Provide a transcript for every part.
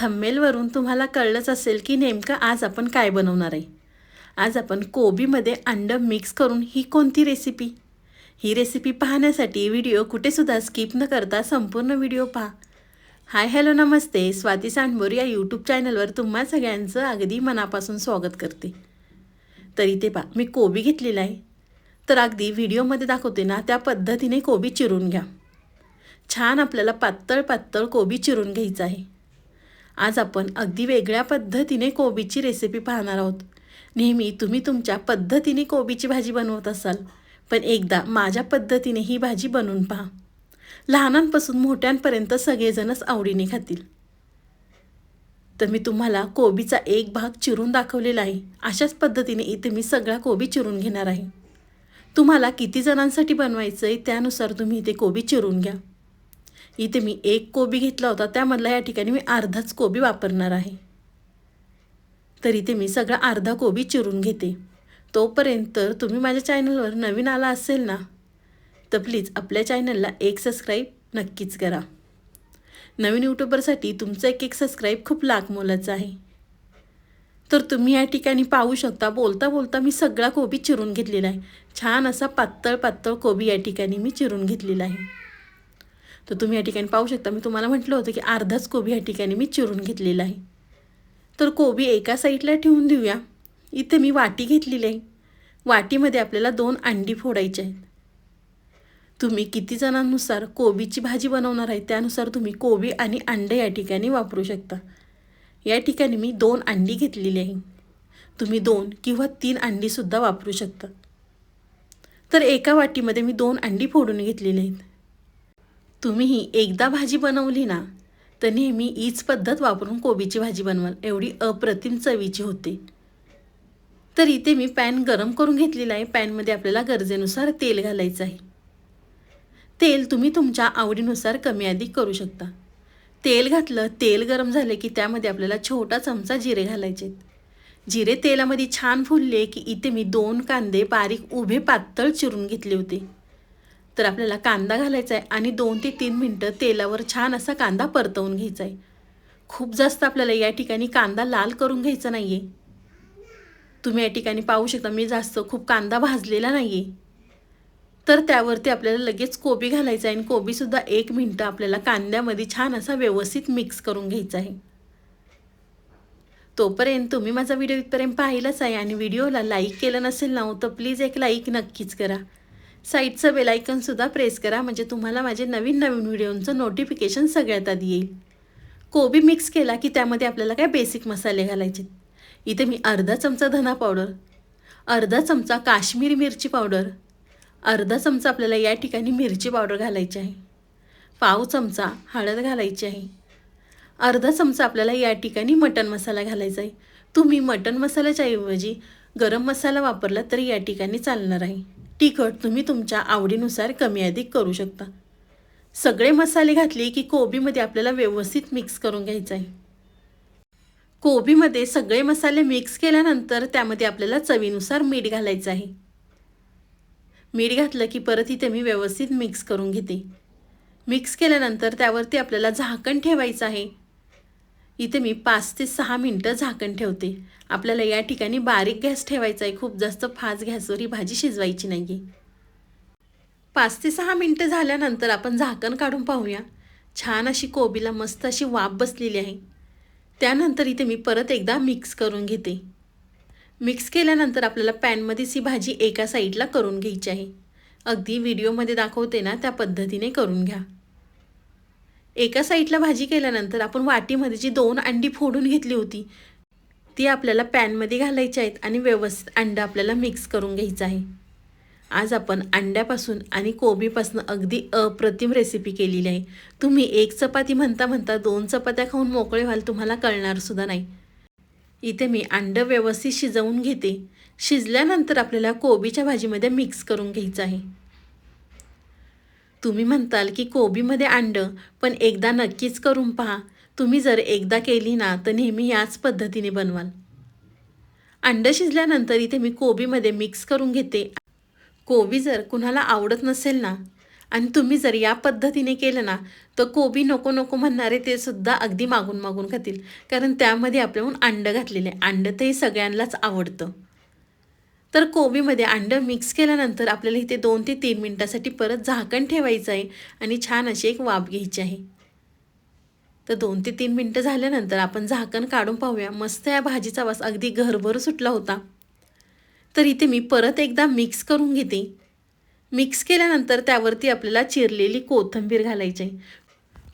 थंबेलवरून तुम्हाला कळलंच असेल की नेमकं आज आपण काय बनवणार आहे. आज आपण कोबीमध्ये अंडं मिक्स करून ही कोणती रेसिपी? ही रेसिपी पाहण्यासाठी व्हिडिओ कुठेसुद्धा स्किप न करता संपूर्ण व्हिडिओ पहा. हाय हॅलो नमस्ते. स्वाती सांडबोर या यूट्यूब चॅनलवर तुम्हा सगळ्यांचं अगदी मनापासून स्वागत करते. तरी ते पहा मी कोबी घेतलेला आहे. तर अगदी व्हिडिओमध्ये दाखवते ना त्या पद्धतीने कोबी चिरून घ्या. छान आपल्याला पातळ पातळ कोबी चिरून घ्यायचं आहे. आज आपण अगदी वेगळ्या पद्धतीने कोबीची रेसिपी पाहणार आहोत. नेहमी तुम्ही तुमच्या पद्धतीने कोबीची भाजी बनवत असाल पण एकदा माझ्या पद्धतीने ही भाजी बनवून पहा. लहानांपासून मोठ्यांपर्यंत सगळेजणच आवडीने खातील. तर मी तुम्हाला कोबीचा एक भाग चिरून दाखवलेला आहे. अशाच पद्धतीने इथे मी सगळा कोबी चिरून घेणार आहे. तुम्हाला किती जणांसाठी बनवायचं आहे त्यानुसार तुम्ही इथे कोबी चिरून घ्या. इथे मी एक कोबी घेतला होता त्यामधला या ठिकाणी मी अर्धाच कोबी वापरणार आहे. तर इथे मी सगळा अर्धा कोबी चिरून घेते. तोपर्यंत तुम्ही माझ्या चॅनलवर नवीन आला असेल ना तर प्लीज आपल्या चॅनलला एक सबस्क्राईब नक्कीच करा. नवीन यूट्यूबरसाठी तुमचं एक एक सबस्क्राईब खूप लाख मोलाचं आहे. तर तुम्ही या ठिकाणी पाहू शकता बोलता बोलता मी सगळा कोबी चिरून घेतलेला आहे. छान असा पातळ पातळ कोबी या ठिकाणी मी चिरून घेतलेला आहे. तर तुम्ही या ठिकाणी पाहू शकता. मी तुम्हाला म्हटलं होतं की अर्धाच कोबी या ठिकाणी मी चिरून घेतलेला आहे. तर कोबी एका साईडला ठेवून देऊया. इथे मी वाटी घेतलेली आहे. वाटीमध्ये आपल्याला दोन अंडी फोडायची आहेत. तुम्ही किती जणांनुसार कोबीची भाजी बनवणार आहे त्यानुसार तुम्ही कोबी आणि अंडे या ठिकाणी वापरू शकता. या ठिकाणी मी दोन अंडी घेतलेली आहे. तुम्ही दोन किंवा तीन अंडीसुद्धा वापरू शकता. तर एका वाटीमध्ये मी दोन अंडी फोडून घेतलेली आहेत. तुम्हीही एकदा भाजी बनवली ना तर नेहमी हीच पद्धत वापरून कोबीची भाजी बनवाल. एवढी अप्रतिम चवीची होते. तर इथे मी पॅन गरम करून घेतलेला आहे. पॅनमध्ये आपल्याला गरजेनुसार तेल घालायचं आहे. तेल तुम्ही तुमच्या आवडीनुसार कमी अधिक करू शकता. तेल घातलं तेल गरम झालं की त्यामध्ये आपल्याला छोटा चमचा जिरे घालायचे जिरे तेलामध्ये छान फुलले की इथे मी दोन कांदे बारीक उभे पातळ चिरून घेतले होते. तर आपल्याला कांदा घालायचा आहे आणि दोन ते तीन मिनटं तेलावर छान असा कांदा परतवून घ्यायचा आहे खूप जास्त आपल्याला या ठिकाणी कांदा लाल करून घ्यायचा नाही आहे तुम्ही या ठिकाणी पाहू शकता मी जास्त खूप कांदा भाजलेला नाही आहे तर त्यावरती आपल्याला लगेच कोबी घालायचा आहे आणि कोबीसुद्धा एक मिनटं आपल्याला कांद्यामध्ये छान असा व्यवस्थित मिक्स करून घ्यायचा आहे तोपर्यंत तुम्ही माझा व्हिडिओ इथपर्यंत पाहिलाच आहे आणि व्हिडिओला लाईक केलं नसेल ना हो, तर प्लीज एक लाईक नक्कीच करा. साईडचं बेलायकनसुद्धा प्रेस करा म्हणजे तुम्हाला माझे नवीन नवीन व्हिडिओंचं नोटिफिकेशन सगळ्यात आधी येईल. कोबी मिक्स केला की त्यामध्ये आपल्याला काय बेसिक मसाले घालायचे? इथे मी अर्धा चमचा धना पावडर अर्धा चमचा काश्मीरी मिरची पावडर अर्धा चमचा आपल्याला या ठिकाणी मिरची पावडर घालायची आहे. पाव चमचा हळद घालायची आहे. अर्धा चमचा आपल्याला या ठिकाणी मटन मसाला घालायचा आहे. तुम्ही मटन मसाल्याच्या ऐवजी गरम मसाला वापरला तरी या ठिकाणी चालणार आहे. तिखट तुम्ही तुमच्या आवडीनुसार कमी अधिक करू शकता. सगळे मसाले घातले की कोबीमध्ये आपल्याला व्यवस्थित मिक्स करून घ्यायचं आहे. कोबीमध्ये सगळे मसाले मिक्स केल्यानंतर त्यामध्ये आपल्याला चवीनुसार मीठ घालायचं आहे. मीठ घातलं की परत इथे मी व्यवस्थित मिक्स करून घेते. मिक्स केल्यानंतर त्यावरती आपल्याला झाकण ठेवायचं आहे. इथे मी पाच ते सहा मिनटं झाकण ठेवते. आपल्याला या ठिकाणी बारीक गॅस ठेवायचा आहे खूप जास्त फास्ट गॅसवर ही भाजी शिजवायची नाही आहे पाच ते सहा मिनटं झाल्यानंतर आपण झाकण काढून पाहूया. छान अशी कोबीला मस्त अशी वाफ बसलेली आहे. त्यानंतर इथे मी परत एकदा मिक्स करून घेते. मिक्स केल्यानंतर आपल्याला पॅनमध्येच ही भाजी एका साईडला करून घ्यायची आहे. अगदी व्हिडिओमध्ये दाखवते ना त्या पद्धतीने करून घ्या. एका साईडला भाजी केल्यानंतर आपण वाटीमध्ये जी दोन अंडी फोडून घेतली होती ती आपल्याला पॅनमध्ये घालायची आहेत आणि व्यवस्थित अंडा आपल्याला मिक्स करून घ्यायचं आहे. आज आपण अंड्यापासून आणि कोबीपासून अगदी अप्रतिम रेसिपी केलेली आहे. तुम्ही एक चपाती म्हणता म्हणता दोन चपात्या खाऊन मोकळे व्हाल तुम्हाला कळणारसुद्धा नाही. इथे मी अंडं व्यवस्थित शिजवून घेते. शिजल्यानंतर आपल्याला कोबीच्या भाजीमध्ये मिक्स करून घ्यायचं आहे. तुम्ही म्हणताल की कोबीमध्ये अंडं पण एकदा नक्कीच करून पहा. तुम्ही जर एकदा केली ना तर नेहमी याच पद्धतीने बनवाल. अंडं शिजल्यानंतर इथे मी कोबीमध्ये मिक्स करून घेते. कोबी जर कुणाला आवडत नसेल ना आणि तुम्ही जर या पद्धतीने केलं ना तर कोबी नको नको म्हणणारे ते सुद्धा अगदी मागून मागून खातील. कारण त्यामध्ये आपल्याहून अंडं घातलेले आहे. अंडं ते सगळ्यांनाच आवडतं. तर कोबीमध्ये अंडं मिक्स केल्यानंतर आपल्याला इथे दोन ते तीन मिनटासाठी परत झाकण ठेवायचं आहे आणि छान अशी एक वाफ घ्यायची आहे. तर दोन ते तीन मिनटं झाल्यानंतर आपण झाकण काढून पाहूया. मस्त या भाजीचा वास अगदी घरभर सुटला होता. तर इथे मी परत एकदा मिक्स करून घेते. मिक्स केल्यानंतर त्यावरती आपल्याला चिरलेली कोथिंबीर घालायची आहे.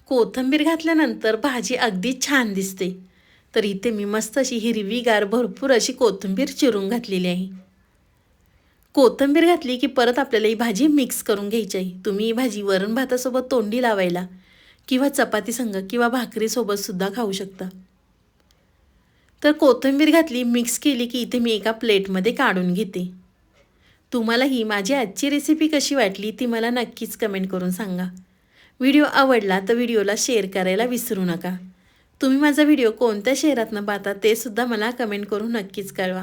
कोथिंबीर घातल्यानंतर भाजी अगदी छान दिसते. तर इथे मी मस्त अशी हिरवीगार भरपूर अशी कोथिंबीर चिरून घातलेली आहे. कोथिंबीर घातली की परत आपल्याला ही भाजी मिक्स करून घ्यायची. आहे तुम्ही ही भाजी वरण भातासोबत तोंडी लावायला किंवा चपाती संग किंवा भाकरीसोबत सुद्धा खाऊ शकता. तर कोथिंबीर घातली मिक्स केली की इथे मी एका प्लेटमध्ये काढून घेते. तुम्हाला ही माझी आजची रेसिपी कशी वाटली ती मला नक्कीच कमेंट करून सांगा. व्हिडिओ आवडला तर व्हिडिओला शेअर करायला विसरू नका. तुम्ही माझा व्हिडिओ कोणत्या शहरातनं पाहता ते सुद्धा मला कमेंट करून नक्कीच कळवा.